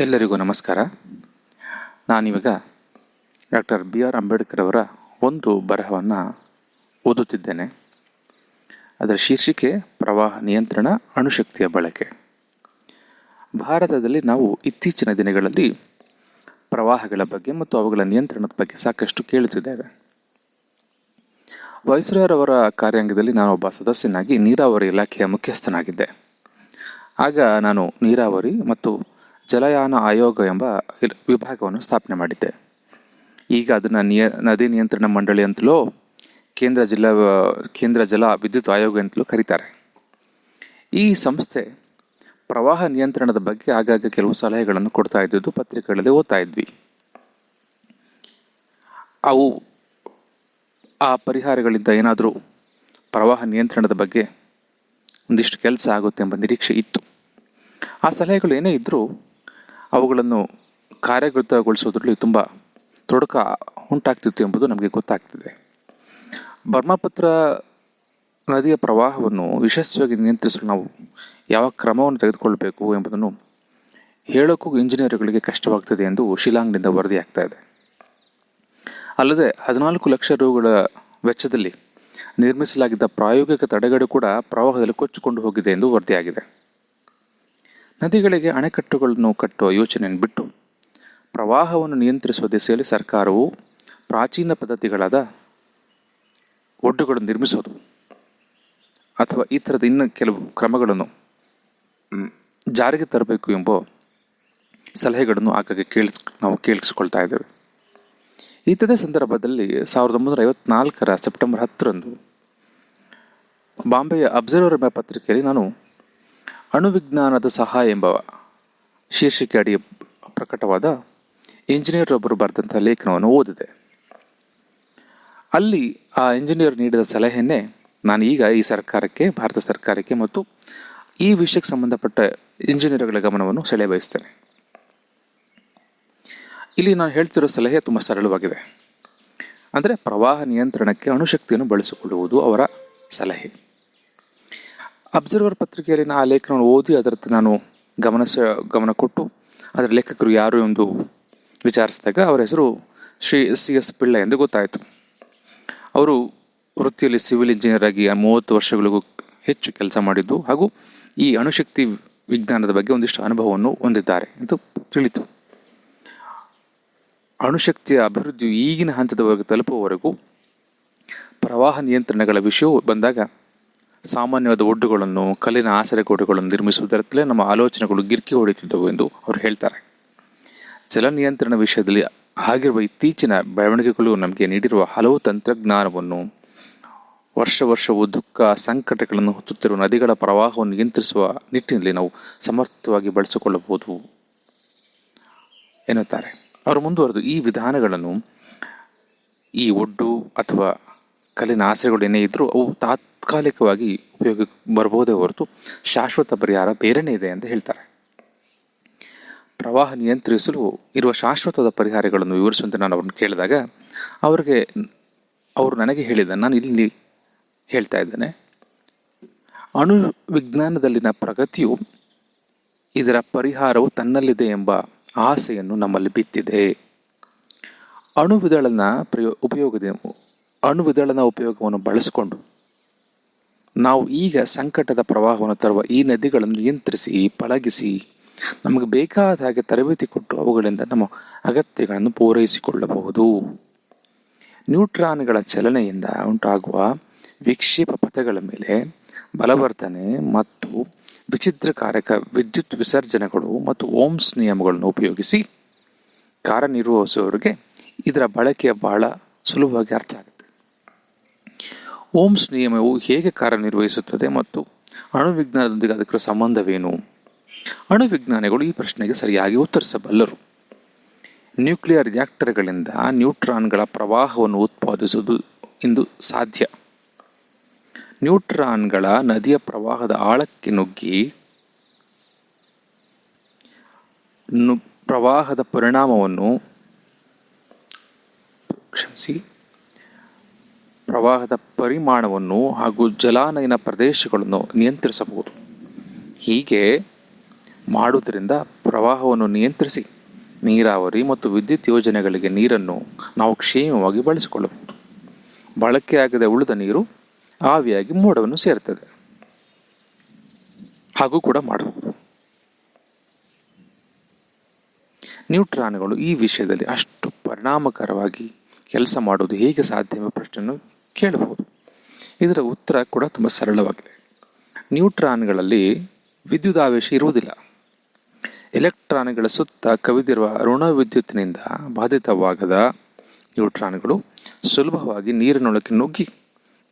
ಎಲ್ಲರಿಗೂ ನಮಸ್ಕಾರ. ನಾನಿವಾಗ ಡಾಕ್ಟರ್ ಬಿ ಆರ್ ಅಂಬೇಡ್ಕರ್ ಅವರ ಒಂದು ಬರಹವನ್ನು ಓದುತ್ತಿದ್ದೇನೆ. ಅದರ ಶೀರ್ಷಿಕೆ ಪ್ರವಾಹ ನಿಯಂತ್ರಣ, ಅಣುಶಕ್ತಿಯ ಬಳಕೆ. ಭಾರತದಲ್ಲಿ ನಾವು ಇತ್ತೀಚಿನ ದಿನಗಳಲ್ಲಿ ಪ್ರವಾಹಗಳ ಬಗ್ಗೆ ಮತ್ತು ಅವುಗಳ ನಿಯಂತ್ರಣದ ಬಗ್ಗೆ ಸಾಕಷ್ಟು ಕೇಳುತ್ತಿದ್ದೇವೆ. ವೈಸ್ರಾಯರವರ ಕಾರ್ಯಾಂಗದಲ್ಲಿ ನಾನೊಬ್ಬ ಸದಸ್ಯನಾಗಿ ನೀರಾವರಿ ಇಲಾಖೆಯ ಮುಖ್ಯಸ್ಥನಾಗಿದ್ದೆ. ಆಗ ನಾನು ನೀರಾವರಿ ಮತ್ತು ಜಲಯಾನ ಆಯೋಗ ಎಂಬ ವಿಭಾಗವನ್ನು ಸ್ಥಾಪನೆ ಮಾಡಿದ್ದೆ. ಈಗ ಅದನ್ನು ನಿಯ, ನದಿ ನಿಯಂತ್ರಣ ಮಂಡಳಿ ಅಂತಲೋ ಕೇಂದ್ರ ಜಿಲ್ಲಾ ಕೇಂದ್ರ ಜಲ ವಿದ್ಯುತ್ ಆಯೋಗ ಅಂತಲೂ ಕರೀತಾರೆ. ಈ ಸಂಸ್ಥೆ ಪ್ರವಾಹ ನಿಯಂತ್ರಣದ ಬಗ್ಗೆ ಆಗಾಗ ಕೆಲವು ಸಲಹೆಗಳನ್ನು ಕೊಡ್ತಾ ಇದ್ದಿದ್ದು ಪತ್ರಿಕೆಗಳಲ್ಲಿ ಓದ್ತಾ ಇದ್ವಿ. ಅವು ಆ ಪರಿಹಾರಗಳಿಂದ ಏನಾದರೂ ಪ್ರವಾಹ ನಿಯಂತ್ರಣದ ಬಗ್ಗೆ ಒಂದಿಷ್ಟು ಕೆಲಸ ಆಗುತ್ತೆ ಎಂಬ ನಿರೀಕ್ಷೆ ಇತ್ತು. ಆ ಸಲಹೆಗಳು ಏನೇ ಇದ್ದರೂ ಅವುಗಳನ್ನು ಕಾರ್ಯಗತಗೊಳಿಸೋದ್ರಲ್ಲಿ ತುಂಬ ತೊಡಕ ಉಂಟಾಗ್ತಿತ್ತು ಎಂಬುದು ನಮಗೆ ಗೊತ್ತಾಗ್ತಿದೆ. ಬ್ರಹ್ಮಪುತ್ರ ನದಿಯ ಪ್ರವಾಹವನ್ನು ಯಶಸ್ವಿಯಾಗಿ ನಿಯಂತ್ರಿಸಲು ನಾವು ಯಾವ ಕ್ರಮವನ್ನು ತೆಗೆದುಕೊಳ್ಳಬೇಕು ಎಂಬುದನ್ನು ಹೇಳೋಕ್ಕೂ ಇಂಜಿನಿಯರ್ಗಳಿಗೆ ಕಷ್ಟವಾಗ್ತದೆ ಎಂದು ಶಿಲಾಂಗ್ನಿಂದ ವರದಿಯಾಗ್ತಾ ಇದೆ. ಅಲ್ಲದೆ ಹದಿನಾಲ್ಕು ಲಕ್ಷ ರೂಗಳ ವೆಚ್ಚದಲ್ಲಿ ನಿರ್ಮಿಸಲಾಗಿದ್ದ ಪ್ರಾಯೋಗಿಕ ತಡೆಗಡೆ ಕೂಡ ಪ್ರವಾಹದಲ್ಲಿ ಕೊಚ್ಚಿಕೊಂಡು ಹೋಗಿದೆ ಎಂದು ವರದಿಯಾಗಿದೆ. ನದಿಗಳಿಗೆ ಅಣೆಕಟ್ಟುಗಳನ್ನು ಕಟ್ಟುವ ಯೋಚನೆಯನ್ನು ಬಿಟ್ಟು ಪ್ರವಾಹವನ್ನು ನಿಯಂತ್ರಿಸುವ ದಿಸೆಯಲ್ಲಿ ಸರ್ಕಾರವು ಪ್ರಾಚೀನ ಪದ್ಧತಿಗಳಾದ ಒಡ್ಡುಗಳನ್ನು ನಿರ್ಮಿಸೋದು ಅಥವಾ ಈ ಥರದ ಇನ್ನು ಕೆಲವು ಕ್ರಮಗಳನ್ನು ಜಾರಿಗೆ ತರಬೇಕು ಎಂಬ ಸಲಹೆಗಳನ್ನು ಆಗಾಗ್ಗೆ ಕೇಳಿಸ್, ನಾವು ಕೇಳಿಸ್ಕೊಳ್ತಾ ಇದ್ದೇವೆ. ಇಂಥದೇ ಸಂದರ್ಭದಲ್ಲಿ ಸಾವಿರದ ಒಂಬೈನೂರ ಐವತ್ನಾಲ್ಕರ ಸೆಪ್ಟೆಂಬರ್ ಹತ್ತರಂದು ಬಾಂಬೆಯ ಅಬ್ಸರ್ವರ್ ಎಂಬ ಪತ್ರಿಕೆಯಲ್ಲಿ ನಾನು ಅಣುವಿಜ್ಞಾನದ ಸಹಾಯ ಎಂಬ ಶೀರ್ಷಿಕೆ ಅಡಿ ಪ್ರಕಟವಾದ ಇಂಜಿನಿಯರ್ ಒಬ್ಬರು ಬರೆದಂಥ ಲೇಖನವನ್ನು ಓದಿದೆ. ಅಲ್ಲಿ ಆ ಇಂಜಿನಿಯರ್ ನೀಡಿದ ಸಲಹೆಯನ್ನೇ ನಾನು ಈಗ ಈ ಸರ್ಕಾರಕ್ಕೆ, ಭಾರತ ಸರ್ಕಾರಕ್ಕೆ ಮತ್ತು ಈ ವಿಷಯಕ್ಕೆ ಸಂಬಂಧಪಟ್ಟ ಇಂಜಿನಿಯರ್ಗಳ ಗಮನವನ್ನು ಸೆಳೆ ಬಯಸ್ತೇನೆ ಇಲ್ಲಿ ನಾನು ಹೇಳ್ತಿರೋ ಸಲಹೆ ತುಂಬ ಸರಳವಾಗಿದೆ. ಅಂದರೆ ಪ್ರವಾಹ ನಿಯಂತ್ರಣಕ್ಕೆ ಅಣುಶಕ್ತಿಯನ್ನು ಬಳಸಿಕೊಳ್ಳುವುದು ಅವರ ಸಲಹೆ. ಅಬ್ಸರ್ವರ್ ಪತ್ರಿಕೆಯಲ್ಲಿ ಆ ಲೇಖನವನ್ನು ಓದಿ ಅದರದ್ದು ನಾನು ಗಮನ ಸ, ಗಮನ ಕೊಟ್ಟು ಅದರ ಲೇಖಕರು ಯಾರು ಎಂದು ವಿಚಾರಿಸಿದಾಗ ಅವರ ಹೆಸರು ಶ್ರೀ ಸಿ ಎಸ್ ಪಿಳ್ಳ ಎಂದು ಗೊತ್ತಾಯಿತು. ಅವರು ವೃತ್ತಿಯಲ್ಲಿ ಸಿವಿಲ್ ಇಂಜಿನಿಯರ್ ಆಗಿ ಮೂವತ್ತು ವರ್ಷಗಳಿಗೂ ಹೆಚ್ಚು ಕೆಲಸ ಮಾಡಿದ್ದು ಹಾಗೂ ಈ ಅಣುಶಕ್ತಿ ವಿಜ್ಞಾನದ ಬಗ್ಗೆ ಒಂದಿಷ್ಟು ಅನುಭವವನ್ನು ಹೊಂದಿದ್ದಾರೆ ಎಂದು ತಿಳಿತು. ಅಣುಶಕ್ತಿಯ ಅಭಿವೃದ್ಧಿಯು ಈಗಿನ ಹಂತದವರೆಗೆ ತಲುಪುವವರೆಗೂ ಪ್ರವಾಹ ನಿಯಂತ್ರಣಗಳ ವಿಷಯವು ಬಂದಾಗ ಸಾಮಾನ್ಯವಾದ ಒಡ್ಡುಗಳನ್ನು, ಕಲ್ಲಿನ ಆಸರೆಗೋಡೆಗಳನ್ನು ನಿರ್ಮಿಸುವುದರತ್ತಲೇ ನಮ್ಮ ಆಲೋಚನೆಗಳು ಗಿರ್ಕಿ ಹೊಡೆಯುತ್ತಿದ್ದವು ಎಂದು ಅವರು ಹೇಳ್ತಾರೆ. ಜಲ ನಿಯಂತ್ರಣ ವಿಷಯದಲ್ಲಿ ಆಗಿರುವ ಇತ್ತೀಚಿನ ಬೆಳವಣಿಗೆಗಳು ನಮಗೆ ನೀಡಿರುವ ಹಲವು ತಂತ್ರಜ್ಞಾನವನ್ನು ವರ್ಷ ವರ್ಷವೂ ದುಃಖ, ಸಂಕಟಗಳನ್ನು ಹೊತ್ತುತ್ತಿರುವ ನದಿಗಳ ಪ್ರವಾಹವನ್ನು ನಿಯಂತ್ರಿಸುವ ನಿಟ್ಟಿನಲ್ಲಿ ನಾವು ಸಮರ್ಥವಾಗಿ ಬಳಸಿಕೊಳ್ಳಬಹುದು ಎನ್ನುತ್ತಾರೆ. ಅವರು ಮುಂದುವರೆದು ಈ ವಿಧಾನಗಳನ್ನು ಈ ಒಡ್ಡು ಅಥವಾ ಕಲ್ಲಿನ ಆಸರೆಗಳು ಏನೇ ಇದ್ದರೂ ಅವು ತಾತ್ಕಾಲಿಕವಾಗಿ ಉಪಯೋಗಕ್ಕೆ ಬರಬಹುದೇ ಹೊರತು ಶಾಶ್ವತ ಪರಿಹಾರ ಬೇರೆನೇ ಇದೆ ಅಂತ ಹೇಳ್ತಾರೆ. ಪ್ರವಾಹ ನಿಯಂತ್ರಿಸಲು ಇರುವ ಶಾಶ್ವತದ ಪರಿಹಾರಗಳನ್ನು ವಿವರಿಸುವಂತೆ ನಾನು ಅವ್ರನ್ನ ಕೇಳಿದಾಗ ಅವರಿಗೆ ಅವರು ನನಗೆ ಹೇಳಿದ ನಾನು ಇಲ್ಲಿ ಹೇಳ್ತಾ ಇದ್ದೇನೆ. ಅಣು ವಿಜ್ಞಾನದಲ್ಲಿನ ಪ್ರಗತಿಯು ಇದರ ಪರಿಹಾರವು ತನ್ನಲ್ಲಿದೆ ಎಂಬ ಆಸೆಯನ್ನು ನಮ್ಮಲ್ಲಿ ಬಿತ್ತಿದೆ. ಅಣುವಿದಳನ ಪ್ರಯೋ, ಉಪಯೋಗದ ಅಣುವಿದಳನ ಉಪಯೋಗವನ್ನು ಬಳಸಿಕೊಂಡು ನಾವು ಈಗ ಸಂಕಟದ ಪ್ರವಾಹವನ್ನು ತರುವ ಈ ನದಿಗಳನ್ನು ನಿಯಂತ್ರಿಸಿ, ಪಳಗಿಸಿ, ನಮಗೆ ಬೇಕಾದ ಹಾಗೆ ತರಬೇತಿ ಕೊಟ್ಟು ಅವುಗಳಿಂದ ನಮ್ಮ ಅಗತ್ಯಗಳನ್ನು ಪೂರೈಸಿಕೊಳ್ಳಬಹುದು. ನ್ಯೂಟ್ರಾನ್ಗಳ ಚಲನೆಯಿಂದ ಉಂಟಾಗುವ ವಿಕ್ಷೇಪ ಪಥಗಳ ಮೇಲೆ ಬಲವರ್ಧನೆ ಮತ್ತು ವಿಚಿತ್ರಕಾರಕ ವಿದ್ಯುತ್ ವಿಸರ್ಜನೆಗಳು ಮತ್ತು ಓಮ್ಸ್ ನಿಯಮಗಳನ್ನು ಉಪಯೋಗಿಸಿ ಕಾರ್ಯನಿರ್ವಹಿಸುವವರಿಗೆ ಇದರ ಬಳಕೆಯ ಬಹಳ ಸುಲಭವಾಗಿ ಅರ್ಥ ಆಗುತ್ತೆ. ಓಮ್ಸ್ ನಿಯಮವು ಹೇಗೆ ಕಾರ್ಯನಿರ್ವಹಿಸುತ್ತದೆ ಮತ್ತು ಅಣುವಿಜ್ಞಾನದೊಂದಿಗೆ ಅದಕ್ಕೆ ಸಂಬಂಧವೇನು? ಅಣುವಿಜ್ಞಾನಿಗಳು ಈ ಪ್ರಶ್ನೆಗೆ ಸರಿಯಾಗಿ ಉತ್ತರಿಸಬಲ್ಲರು. ನ್ಯೂಕ್ಲಿಯರ್ ರಿಯಾಕ್ಟರ್ಗಳಿಂದ ನ್ಯೂಟ್ರಾನ್ಗಳ ಪ್ರವಾಹವನ್ನು ಉತ್ಪಾದಿಸುವುದು ಇಂದು ಸಾಧ್ಯ. ನ್ಯೂಟ್ರಾನ್ಗಳ ನದಿಯ ಪ್ರವಾಹದ ಆಳಕ್ಕೆ ನುಗ್ಗಿ ಪ್ರವಾಹದ ಪರಿಣಾಮವನ್ನು ಕ್ಷಮಿಸಿ ಪ್ರವಾಹದ ಪರಿಮಾಣವನ್ನು ಹಾಗೂ ಜಲಾನಯನ ಪ್ರದೇಶಗಳನ್ನು ನಿಯಂತ್ರಿಸಬಹುದು. ಹೀಗೆ ಮಾಡುವುದರಿಂದ ಪ್ರ ಪ್ರವಾಹವನ್ನು ನಿಯಂತ್ರಿಸಿ ನೀರಾವರಿ ಮತ್ತು ವಿದ್ಯುತ್ ಯೋಜನೆಗಳಿಗೆ ನೀರನ್ನು ನಾವು ಕ್ಷೇಮವಾಗಿ ಬಳಸಿಕೊಳ್ಳಬಹುದು. ಬಳಕೆಯಾಗದೆ ಉಳಿದ ನೀರು ಆವಿಯಾಗಿ ಮೋಡವನ್ನು ಸೇರುತ್ತದೆ ಹಾಗೂ ಕೂಡ ಮಾಡಬಹುದು. ನ್ಯೂಟ್ರಾನ್ಗಳು ಈ ವಿಷಯದಲ್ಲಿ ಅಷ್ಟು ಪರಿಣಾಮಕಾರವಾಗಿ ಕೆಲಸ ಮಾಡುವುದು ಹೇಗೆ ಸಾಧ್ಯ ಎಂಬ ಪ್ರಶ್ನೆಯನ್ನು ಕೇಳಬಹುದು. ಇದರ ಉತ್ತರ ಕೂಡ ತುಂಬ ಸರಳವಾಗಿದೆ. ನ್ಯೂಟ್ರಾನ್ಗಳಲ್ಲಿ ವಿದ್ಯುದಾವೇಶ ಇರುವುದಿಲ್ಲ. ಎಲೆಕ್ಟ್ರಾನ್ಗಳ ಸುತ್ತ ಕವಿದಿರುವ ಋಣ ವಿದ್ಯುತ್ತಿನಿಂದ ಬಾಧಿತವಾಗದ ನ್ಯೂಟ್ರಾನ್ಗಳು ಸುಲಭವಾಗಿ ನೀರಿನೊಳಕ್ಕೆ ನುಗ್ಗಿ,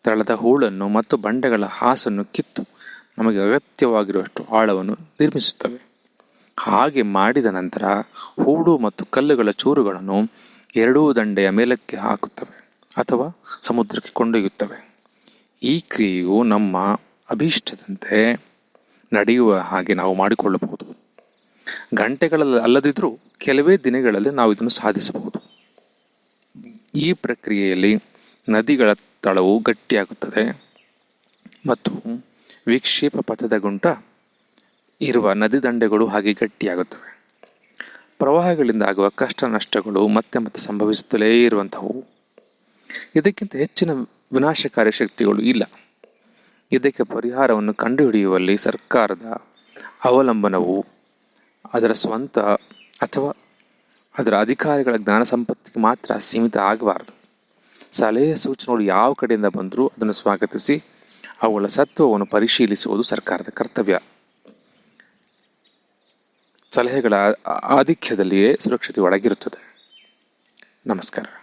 ತಳದ ಹೂಳನ್ನು ಮತ್ತು ಬಂಡೆಗಳ ಹಾಸನ್ನು ಕಿತ್ತು ನಮಗೆ ಅಗತ್ಯವಾಗಿರುವಷ್ಟು ಆಳವನ್ನು ನಿರ್ಮಿಸುತ್ತವೆ. ಹಾಗೆ ಮಾಡಿದ ನಂತರ ಹೂಳು ಮತ್ತು ಕಲ್ಲುಗಳ ಚೂರುಗಳನ್ನು ಎರಡೂ ದಂಡೆಯ ಮೇಲಕ್ಕೆ ಹಾಕುತ್ತವೆ. ಅಥವಾ ಸಮುದ್ರಕ್ಕೆ ಕೊಂಡೊಯ್ಯುತ್ತವೆ. ಈ ಕ್ರಿಯೆಯು ನಮ್ಮ ಅಭೀಷ್ಟದಂತೆ ನಡೆಯುವ ಹಾಗೆ ನಾವು ಮಾಡಿಕೊಳ್ಳಬಹುದು. ಗಂಟೆಗಳಲ್ಲಿ ಅಲ್ಲದಿದ್ದರೂ ಕೆಲವೇ ದಿನಗಳಲ್ಲಿ ನಾವು ಇದನ್ನು ಸಾಧಿಸಬಹುದು. ಈ ಪ್ರಕ್ರಿಯೆಯಲ್ಲಿ ನದಿಗಳ ತಳವು ಗಟ್ಟಿಯಾಗುತ್ತದೆ ಮತ್ತು ವಿಕ್ಷೇಪ ಪಥದ ಗುಂಟ ಇರುವ ನದಿ ದಂಡೆಗಳು ಹಾಗೆ ಗಟ್ಟಿಯಾಗುತ್ತವೆ. ಪ್ರವಾಹಗಳಿಂದ ಆಗುವ ಕಷ್ಟ ನಷ್ಟಗಳು ಮತ್ತೆ ಮತ್ತೆ ಸಂಭವಿಸುತ್ತಲೇ ಇರುವಂಥವು. ಇದಕ್ಕಿಂತ ಹೆಚ್ಚಿನ ವಿನಾಶಕಾರಿ ಶಕ್ತಿಗಳು ಇಲ್ಲ. ಇದಕ್ಕೆ ಪರಿಹಾರವನ್ನು ಕಂಡುಹಿಡಿಯುವಲ್ಲಿ ಸರ್ಕಾರದ ಅವಲಂಬನವು ಅದರ ಸ್ವಂತ ಅಥವಾ ಅದರ ಅಧಿಕಾರಿಗಳ ಜ್ಞಾನ ಸಂಪತ್ತಿಗೆ ಮಾತ್ರ ಸೀಮಿತ ಆಗಬಾರದು. ಸಲಹೆ ಸೂಚನೆಗಳು ಯಾವ ಕಡೆಯಿಂದ ಬಂದರೂ ಅದನ್ನು ಸ್ವಾಗತಿಸಿ, ಅವುಗಳ ಸತ್ವವನ್ನು ಪರಿಶೀಲಿಸುವುದು ಸರ್ಕಾರದ ಕರ್ತವ್ಯ. ಸಲಹೆಗಳ ಆಧಿಕ್ಯದಲ್ಲಿಯೇ ಸುರಕ್ಷತೆ ಒಳಗಿರುತ್ತದೆ ನಮಸ್ಕಾರ.